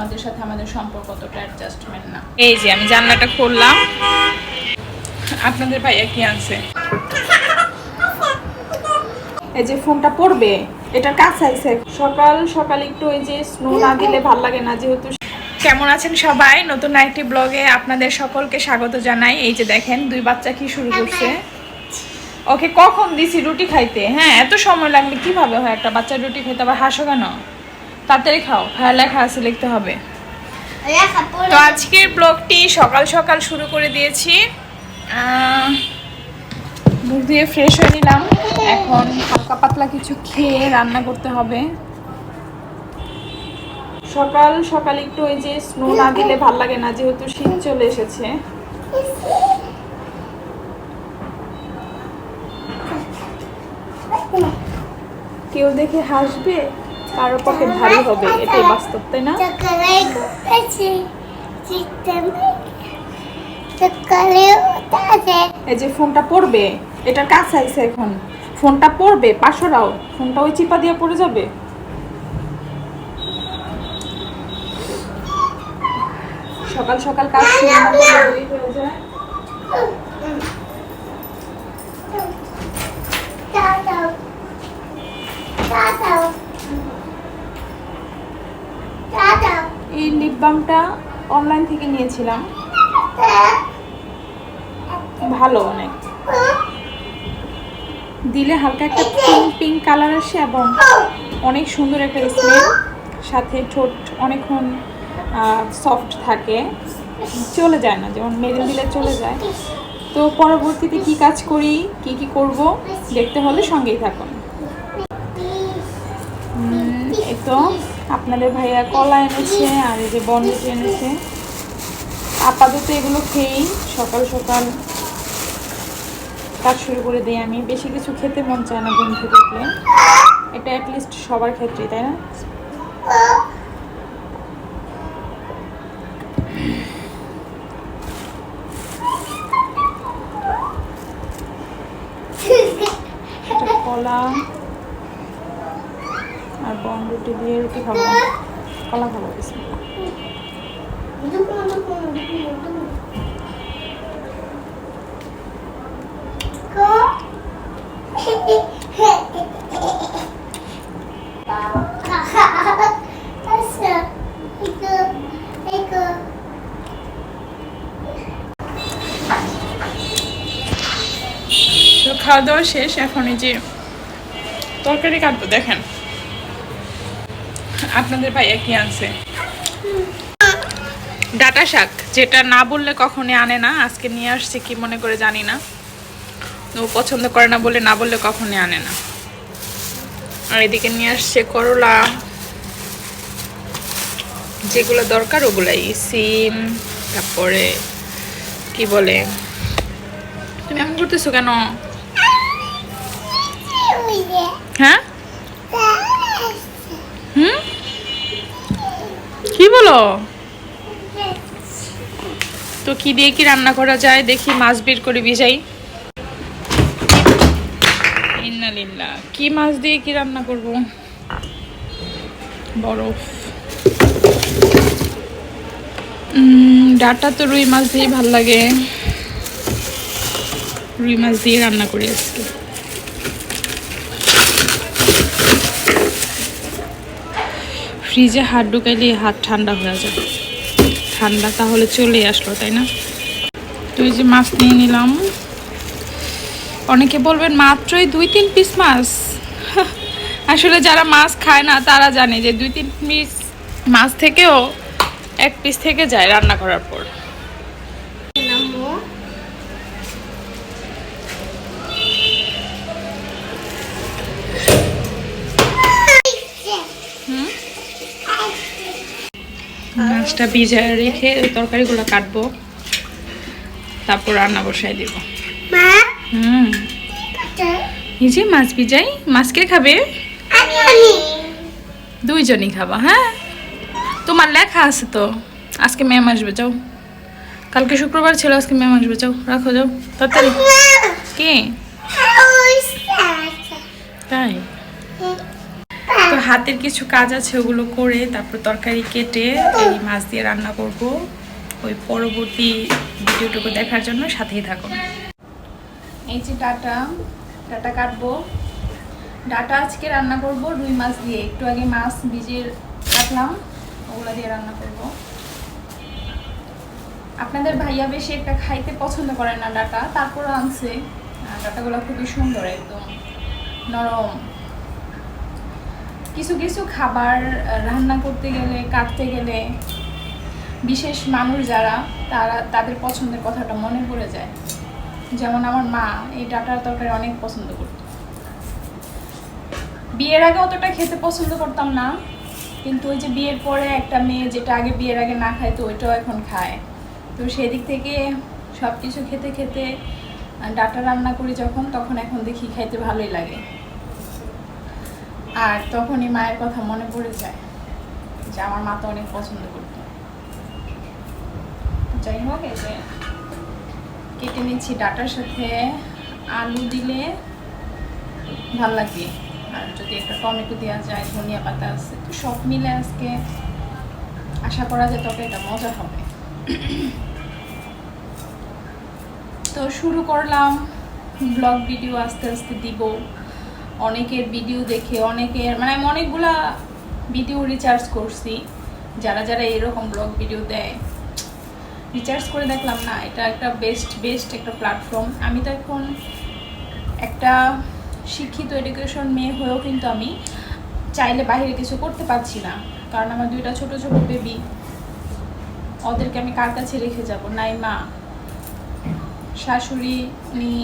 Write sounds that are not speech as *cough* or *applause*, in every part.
ওনাদের সাথে আমাদের সম্পর্ক অ্যাডজাস্টমেন্ট না। এই যে আমি জানলাটা খুললাম। আপনাদের ভাইয়া কি আনছে? এই যে ফোনটা পড়বে এটার কাছে আইছে সকাল সকাল একটু ওই যে স্নো না দিলে ভালো লাগে না যেহেতু। কেমন আছেন সবাই? নতুন একটি ব্লগে আপনাদের সকলকে স্বাগত জানাই। এই যে দেখেন দুই বাচ্চা কি শুরু করছে। ওকে কখন দিছি রুটি খাইতে? হ্যাঁ এত সময় লাগলে কীভাবে হয় একটা বাচ্চা রুটি খাইতে? আবার হাসো কেন? তাড়াতাড়ি খাও। হ্যাঁ লেখা আছে লিখতে হবে। তো আজকের ব্লগটি সকাল সকাল শুরু করে দিয়েছি। মুখ দিয়ে ফ্রেশ হয়ে নিলাম। এখন হালকা পাতলা কিছু খেয়ে রান্না করতে হবে। সকাল সকাল একটু ওই যে স্নো না দিলে ভালো লাগে না যেহেতু শীত চলে এসেছে। কেউ দেখে হাসবে? কারও পকেট ভারী হবে, এটাই বাস্তব, তাই না? এই যে ফোনটা পড়বে, এটার কাছে আইছে এখন। ফোনটা পড়বে পাশরাও ফোনটা ওই চিপা দিয়ে পড়ে যাবে। সকাল সকাল কাজ শুরু হয়ে যায় এই লিপ বামটা অনলাইন থেকে নিয়েছিলাম। ভালো অনেক। দিলে হালকা একটা পিঙ্ক পিঙ্ক কালার আসে এবং অনেক সুন্দর একটা স্মেল সাথে ঠোঁট অনেকক্ষণ সফট থাকে। চলে যায় না, যেমন মেরে দিলে চলে যায়। তো পরবর্তীতে কি কাজ করি, কি কি করব, দেখতে হলে সঙ্গেই থাকুন। এই তো। আপনাদের ভাইয়া কলা এনেছে আর এই যে বনরুটি এনেছে। আপাতত এগুলো খেয়েই সকাল সকাল কাজ শুরু করে দিই আমি। বেশি কিছু খেতে মন চায় না থেকে উঠলে। এটা অ্যাটলিস্ট সবার ক্ষেত্রেই, তাই না? কলা। রুটি দিয়ে রুটি খাব। কলা খাব খাওয়া দাওয়া শেষ, এখন এই যে তরকারি কাটবো, দেখেন। আপনাদের ভাইয়া কি আনছে? ডাটা শাক, যেটা না বললে কখনই আনে না। আজকে নিয়ে আসছে কি মনে করে জানি না। ও পছন্দ করে না বলে না বললে কখনই আনে না। আর এদিকে নিয়ে আসছে করলা। যেগুলো দরকার ওগুলাই। সিম, তারপরে কি বলে? তুমি এমন করতেছো কেন? হ্যাঁ? হুম? কি বলো? তো কি দিয়ে কি রান্না করা যায়? দেখি মাছ বের করে ভিজাই ইন্নালিল্লা কি মাছ দিয়ে কি রান্না করব? বরফ। ডাটা তো রুই মাছ দিয়ে ভালো লাগে। রুই মাছ দিয়ে রান্না করি আজকে। ফ্রিজে হাত ঢুকাইলে হাত ঠান্ডা হয়ে যায়। ঠান্ডা তাহলে চলে আসলো, তাই না? তো যে মাছ নিয়ে নিলাম। অনেকে বলবেন, মাত্রই দুই তিন পিস মাছ? *laughs* আসলে যারা মাছ খায় না, তারা জানে যে দুই তিন পিস মাছ থেকেও এক পিস থেকে যায় রান্না করার পর। মাছটা ভিজায় রেখে তরকারিগুলো কাটবো। তারপর রান্না বসাই দিব। হুম। এই যে মাছ ভিজাই মাছ কে খাবে? দুইজনই খাবা হ্যাঁ? তোমার লেখা আছে তো। আজকে ম্যাম আসবে যাও কালকে শুক্রবার ছিল আজকে ম্যাম আসবে যাও রাখো যাও। তাড়াতাড়ি। কে? তাই? হাতের কিছু কাজ আছে, ওগুলো করে তারপর তরকারি কেটে এই মাছ দিয়ে রান্না করব। ওই পরবর্তী ভিডিওটুকু দেখার জন্য সাথেই থাকুন। এই যে ডাটা ডাটা কাটবো। ডাটা আজকে রান্না করব, রুই মাছ দিয়ে। একটু আগে মাছ ভিজিয়ে রাখলাম, ওগুলো দিয়ে রান্না করব। আপনাদের ভাইয়া বেশি একটা খাইতে পছন্দ করে না ডাটা, তারপরও আনছে। ডাটাগুলো খুবই সুন্দর, একদম নরম। কিছু কিছু খাবার রান্না করতে গেলে, কাটতে গেলে বিশেষ মানুষ যারা, তারা তাদের পছন্দের কথাটা মনে পড়ে যায়। যেমন আমার মা এই ডাটার তরকারি অনেক পছন্দ করত। বিয়ের আগে অতটা খেতে পছন্দ করতাম না, কিন্তু ওই যে বিয়ের পরে একটা মেয়ে যেটা আগে বিয়ের আগে না খায় তো ওইটাও এখন খায়। তো সেদিক থেকে সব কিছু খেতে খেতে ডাটা রান্না করি যখন, তখন এখন দেখি খাইতে ভালোই লাগে। আর তখনই মায়ের কথা মনে পড়ে যায় যে আমার মা তো অনেক পছন্দ করত। যাই হোক, এই যে কেটে নিচ্ছি ডাটার সাথে আলু দিলে ভালো লাগে। আর যদি একটা টমেটো দেওয়া যায়, ধনিয়া পাতা আছে, তো সব মিলে আজকে আশা করা যায় তবে এটা মজা হবে। তো শুরু করলাম, ব্লগ ভিডিও আস্তে আস্তে দিব। অনেকের ভিডিও দেখে, অনেকের মানে আমি অনেকগুলা ভিডিও রিচার্জ করছি। যারা যারা এরকম ব্লগ ভিডিও দেয় রিচার্জ করে দেখলাম না, এটা একটা বেস্ট বেস্ট একটা প্ল্যাটফর্ম আমি তো এখন একটা শিক্ষিত এডুকেশন মেয়ে হয়েও কিন্তু আমি চাইলে বাইরে কিছু করতে পারছি না, কারণ আমার দুইটা ছোট ছোট বেবি ওদেরকে আমি কার কাছে রেখে যাব? নাই মা, শাশুড়ি উনি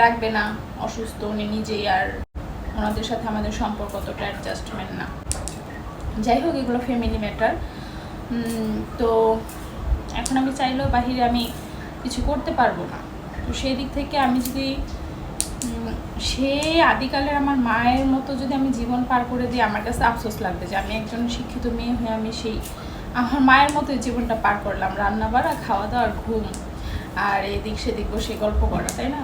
রাখবে না, অসুস্থ, উনি নিজেই আর ওনাদের সাথে আমাদের সম্পর্ক অতটা অ্যাডজাস্টমেন্ট না। যাই হোক, এগুলো ফ্যামিলি ম্যাটার তো এখন আমি চাইলেও বাহিরে আমি কিছু করতে পারব না। তো সেই দিক থেকে আমি যদি সে আদিকালের আমার মায়ের মতো যদি আমি জীবন পার করে দিই, আমার কাছে আফসোস লাগবে যে আমি একজন শিক্ষিত মেয়ে হয়ে আমি সেই, আমার মায়ের মতো জীবনটা পার করলাম। রান্না বাড়া খাওয়া দাওয়া, ঘুম। আর এদিক সেদিক বসে গল্প করা, তাই না?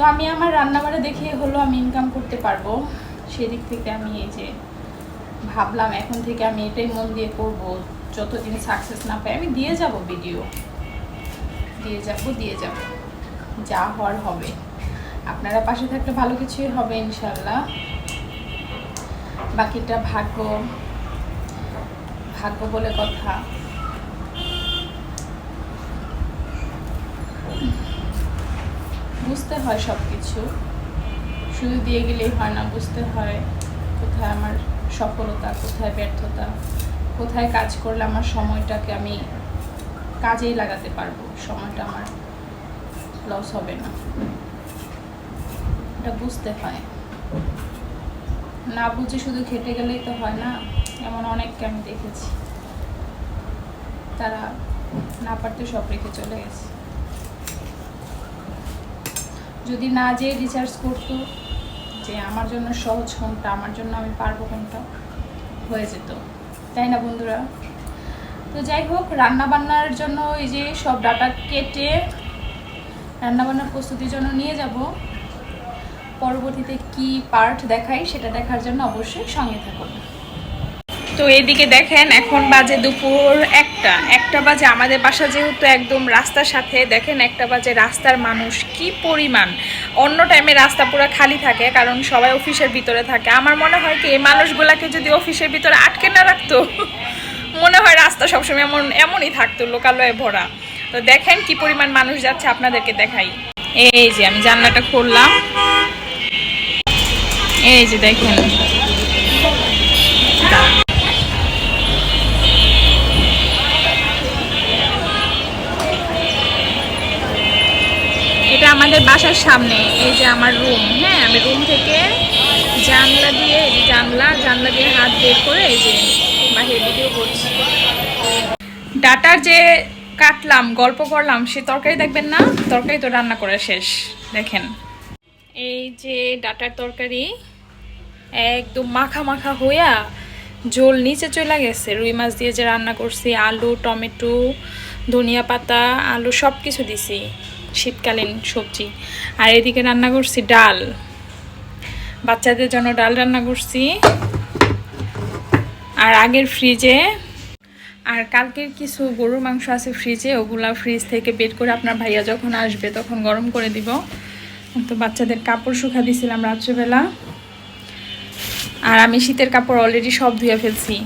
তো আমি আমার রান্নাবাড়া দেখে হলো আমি ইনকাম করতে পারব। সেদিক থেকে আমি এই যে ভাবলাম, এখন থেকে আমি এটাই মন দিয়ে করব, যতদিন সাকসেস না পাই, আমি দিয়ে যাব ভিডিও দিয়ে যাব দিয়ে যাব। যা হওয়ার হবে। আপনারা পাশে থাকলে ভালো কিছুই হবে, ইনশাল্লাহ। বাকিটা ভাগ্য। ভাগ্য বলে কথা। বুঝতে হয় সব কিছু শুধু দিয়ে গেলেই হয় না, বুঝতে হয় কোথায় আমার সফলতা, কোথায় ব্যর্থতা, কোথায় কাজ করলে আমার সময়টাকে আমি কাজেই লাগাতে পারব, সময়টা আমার লস হবে না। এটা বুঝতে হয়। না বুঝে শুধু খেটে গেলেই তো হয় না, এমন অনেককে আমি দেখেছি। তারা না পারতে সব রেখে চলে গেছে। যদি না যেয়ে রিচার্জ করতো, যে আমার জন্য সহজ কোনটা, আমার জন্য আমি পারব কোনটা, হয়ে যেত। তাই না বন্ধুরা? তো যাই হোক, রান্নাবান্নার জন্য এই যে সব ডাটা কেটে রান্নাবান্নার প্রস্তুতির জন্য নিয়ে যাব। পরবর্তীতে কি পার্ট দেখাই, সেটা দেখার জন্য অবশ্যই সঙ্গে থাকুন। তো এদিকে দেখেন, এখন বাজে দুপুর একটা। একটা বাজে আমাদের বাসা যেহেতু একদম রাস্তার সাথে, দেখেন একটা বাজে রাস্তার মানুষ কি পরিমাণ। অন্য টাইমে রাস্তা পুরো খালি থাকে, কারণ সবাই অফিসের ভিতরে থাকে। আমার মনে হয় কি, এই মানুষগুলাকে যদি অফিসের ভিতরে আটকে না রাখতো, মনে হয় রাস্তা সবসময় এমন, এমনই থাকতো, লোকালয়ে ভরা। তো দেখেন কি পরিমাণ মানুষ যাচ্ছে, আপনাদেরকে দেখাই। এই যে আমি জানলাটা খুললাম। এই যে দেখেন। আমাদের বাসার সামনে, এই যে আমার রুম হ্যাঁ? আমি রুম থেকে জানলা দিয়ে জানলা জানলা দিয়ে হাত বের করে এই যে বাহিরে ভিডিও করছি। ডাটার যে কাটলাম, গল্প করলাম, সে তরকারি দেখবেন না, তরকারি তো রান্না করা শেষ, দেখেন। এই যে ডাটার তরকারি একদম মাখা মাখা হইয়া ঝোল নিচে চলে গেছে। রুই মাছ দিয়ে যে রান্না করছি, আলু, টমেটো, ধনিয়া পাতা, আলু সব কিছু দিছি। শীতকালীন সবজি। আর এদিকে রান্না করছি ডাল। বাচ্চাদের জন্য ডাল রান্না করছি। আর আগের ফ্রিজে, আর কালকের কিছু গরুর মাংস আছে ফ্রিজে, ওগুলা ফ্রিজ থেকে বের করে আপনার ভাইয়া যখন আসবে তখন গরম করে দিব। তো বাচ্চাদের কাপড় শুকা দিছিলাম রাত্রেবেলা। আর আমি শীতের কাপড় অলরেডি সব ধুয়ে ফেলছি।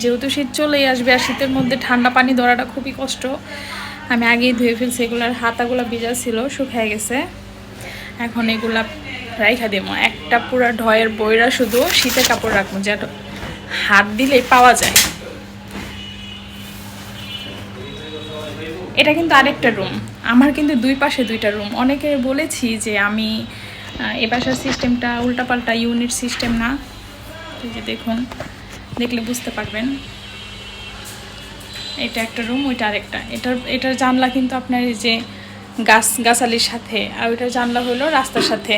যেহেতু শীত চলেই আসবে আর শীতের মধ্যে ঠান্ডা পানি ধরাটা খুবই কষ্ট আমি আগেই ধুয়ে ফেলছি, এগুলার হাতাগুলো ভিজা ছিল, শুকায় গেছে। এখন এগুলা রাইখা দেবো। একটা পুরো ঢয়ের বইরা শুধু শীতের কাপড় রাখব যেটা হাত দিলেই পাওয়া যায়। এটা কিন্তু আরেকটা রুম আমার কিন্তু দুই পাশে দুইটা রুম অনেকে বলেছি যে আমি এ বাসার সিস্টেমটা উল্টাপাল্টা ইউনিট সিস্টেম না। যে দেখুন, দেখলে বুঝতে পারবেন। এটা একটা রুম ওইটা আরেকটা। এটার এটার জানলা কিন্তু আপনার এই যে গাছ, গাছালির সাথে, আর ওইটার জানলা হলো রাস্তার সাথে।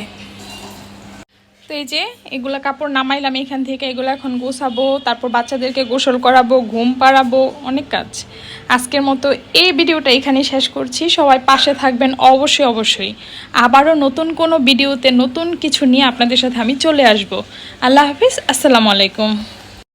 তো এই যে এগুলা কাপড় নামাইলাম এখান থেকে, এগুলো এখন গোছাবো, তারপর বাচ্চাদেরকে গোসল করাবো, ঘুম পাড়াবো, অনেক কাজ। আজকের মতো এই ভিডিওটা এখানেই শেষ করছি। সবাই পাশে থাকবেন অবশ্যই অবশ্যই। আবারও নতুন কোনো ভিডিওতে নতুন কিছু নিয়ে আপনাদের সাথে আমি চলে আসব। আল্লাহ হাফিজ, আসসালামু আলাইকুম।